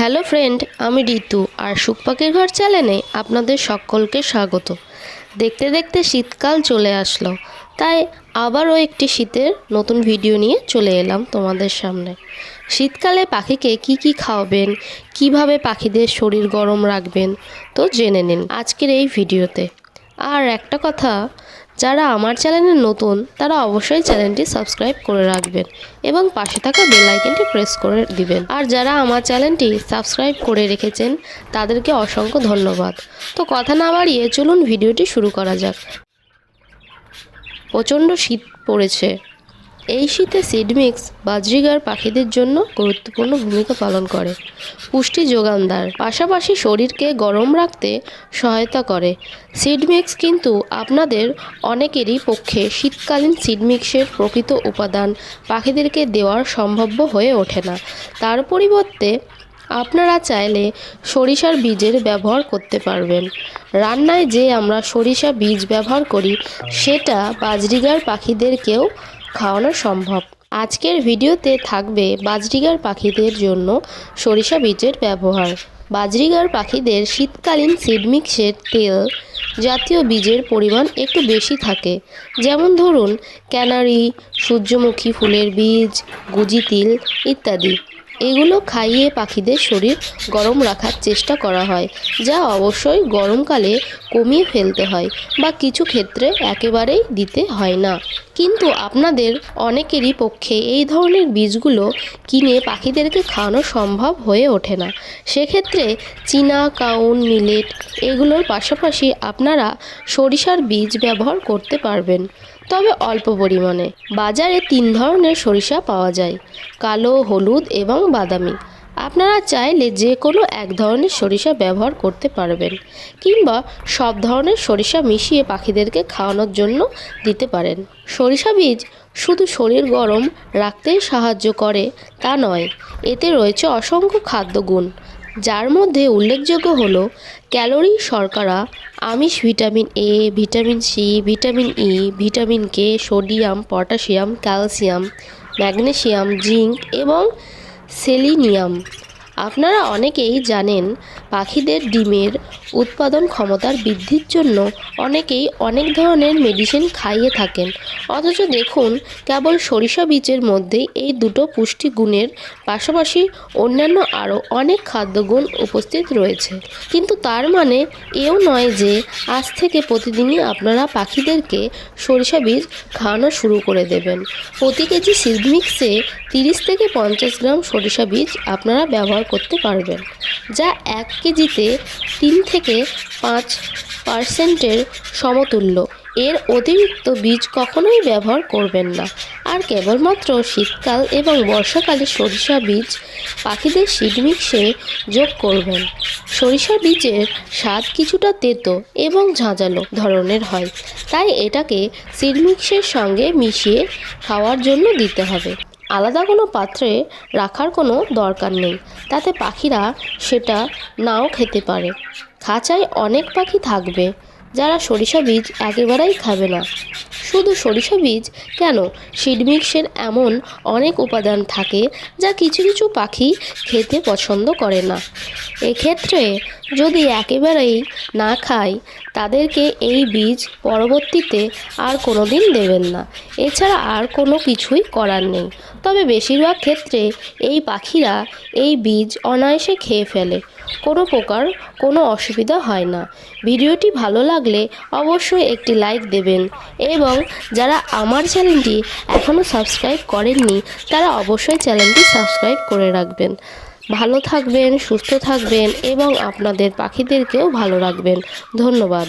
Hello friend, আমি ঋতু আর সুখ পাখির ঘর চ্যানেলে আপনাদের সকলকে স্বাগত। দেখতে দেখতে শীতকাল চলে আসলো, তাই আবারও একটি শীতের নতুন ভিডিও নিয়ে চলে এলাম তোমাদের সামনে। শীতকালে পাখিকে কি কি খাওয়াবেন, কীভাবে পাখিদের শরীর গরম রাখবেন, তো জেনে নিন আজকের এই ভিডিওতে। আর একটা কথা যারা আমার চ্যানেলে নতুন, তারা অবশ্যই চ্যানেলটি সাবস্ক্রাইব করে রাখবেন এবং পাশে থাকা বেল আইকনটি প্রেস করে দিবেন। আর যারা আমার চ্যানেলটি সাবস্ক্রাইব করে রেখেছেন, তাদেরকে অসংখ্য ধন্যবাদ। তো কথা না বাড়িয়ে চলুন ভিডিওটি শুরু করা যাক। প্রচণ্ড শীত পড়েছে। এই শীতে সিডমিক্স বাজরিগার পাখিদের জন্য গুরুত্বপূর্ণ ভূমিকা পালন করে। পুষ্টি যোগানদার পাশাপাশি শরীরকে গরম রাখতে সহায়তা করে। সিডমিক্স কিন্তু আপনাদের অনেকেরই পক্ষে শীতকালীন সিডমিক্সের প্রকৃত উপাদান। পাখিদেরকে দেওয়ার সম্ভাব্য হয়ে ওঠে না। তার পরিবর্তে আপনারা চাইলে সরিষার বীজের ব্যবহার করতে পারবেন। রান্নায় যে আমরা সরিষা বীজ ব্যবহার করি, সেটা বাজরিগার পাখিদেরকেও খাওয়ানো সম্ভব। আজকের ভিডিওতে থাকবে বাজরিগার পাখিদের জন্য সরিষা বীজের ব্যবহার। বাজরিগার পাখিদের শীতকালীন সিডমিক্সের তেল জাতীয় বীজের পরিমাণ একটু বেশি থাকে। যেমন ধরুন, ক্যানারি, সূর্যমুখী ফুলের বীজ, গুজি তিল ইত্যাদি। এগুলো খাইয়ে পাখিদের শরীর গরম রাখার চেষ্টা করা হয়, যা অবশ্যই গরমকালে কমিয়ে ফেলতে হয় বা কিছু ক্ষেত্রে একেবারেই দিতে হয় না। কিন্তু আপনাদের অনেকেরই পক্ষে এই ধরনের বীজগুলো কিনে পাখিদেরকে খাওয়ানো সম্ভব হয়ে ওঠে না। সেক্ষেত্রে চীনা, কাউন, মিলেট এগুলোর পাশাপাশি আপনারা সরিষার বীজ ব্যবহার করতে পারবেন। তবে অল্প পরিমাণে। বাজারে তিন ধরনের সরিষা পাওয়া যায়, কালো, হলুদ এবং বাদামি। আপনারা চাইলে যে কোনো এক ধরনের সরিষা ব্যবহার করতে পারবেন, কিংবা সব ধরনের সরিষা মিশিয়ে পাখিদেরকে খাওয়ানোর জন্য দিতে পারেন। সরিষা বীজ শুধু শরীর গরম রাখতেই সাহায্য করে তা নয়, এতে রয়েছে অসংখ্য খাদ্যগুণ। যার মধ্যে উল্লেখযোগ্য হল ক্যালোরি শর্করা, আমিষ vitamin A vitamin C vitamin E vitamin K sodium, potassium, calcium, magnesium, zinc এবং সেলিনিয়াম। আপনারা অনেকেই জানেন, পাখিদের ডিমের উৎপাদন ক্ষমতার বৃদ্ধির জন্য অনেকেই অনেক ধরনের মেডিসিন খাইয়ে থাকেন। অথচ দেখুন, কেবল সরিষা বীজের মধ্যেই এই দুটো পুষ্টিগুণের পাশাপাশি অন্যান্য আরও অনেক খাদ্যগুণ উপস্থিত রয়েছে। কিন্তু তার মানে এও নয় যে আজ থেকে প্রতিদিনই আপনারা পাখিদেরকে সরিষা বীজ খাওয়ানো শুরু করে দেবেন। প্রতি কেজি সিড মিক্সে তিরিশ থেকে পঞ্চাশ গ্রাম সরিষা বীজ আপনারা ব্যবহার করতে পারবেন, যা এক কেজিতে তিন থেকে পাঁচ পার্সেন্টের সমতুল্য। এর অতিরিক্ত বীজ কখনোই ব্যবহার করবেন না। আর কেবলমাত্র শীতকাল এবং বর্ষাকালে সরিষা বীজ পাখিদের সিড মিক্সে যোগ করবেন। সরিষা বীজের স্বাদ কিছুটা তেতো এবং ঝাঁঝালো ধরনের হয়, তাই এটাকে সিড মিক্সের সঙ্গে মিশিয়ে খাওয়ার জন্য দিতে হবে। আলাদা কোনো পাত্রে রাখার কোনো দরকার নেই। তাতে পাখিরা সেটা নাও খেতে পারে। খাঁচায় অনেক পাখি থাকবে। যারা সরিষা বীজ একেবারেই খাবে না। শুধু সরিষা বীজ? কেন? সিডমিক্সের এমন অনেক উপাদান থাকে যা কিছু কিছু পাখি খেতে পছন্দ করে না। এক্ষেত্রে যদি একেবারেই না খায় তাদেরকে এই বীজ পরবর্তীতে আর কোনো দিন দেবেন না। এছাড়া আর কোনো কিছুই করার নেই। তবে বেশিরভাগ ক্ষেত্রে এই পাখিরা এই বীজ অনায়াসে খেয়ে ফেলে। কোনো প্রকার কোনো অসুবিধা হয় না। ভিডিওটি ভালো লাগলে অবশ্যই একটি লাইক দেবেন এবং যারা আমার চ্যানেলটি এখনও সাবস্ক্রাইব করেননি, তারা অবশ্যই চ্যানেলটি সাবস্ক্রাইব করে রাখবেন। ভালো থাকবেন, সুস্থ থাকবেন এবং আপনাদের পাখিদেরকেও ভালো রাখবেন। ধন্যবাদ।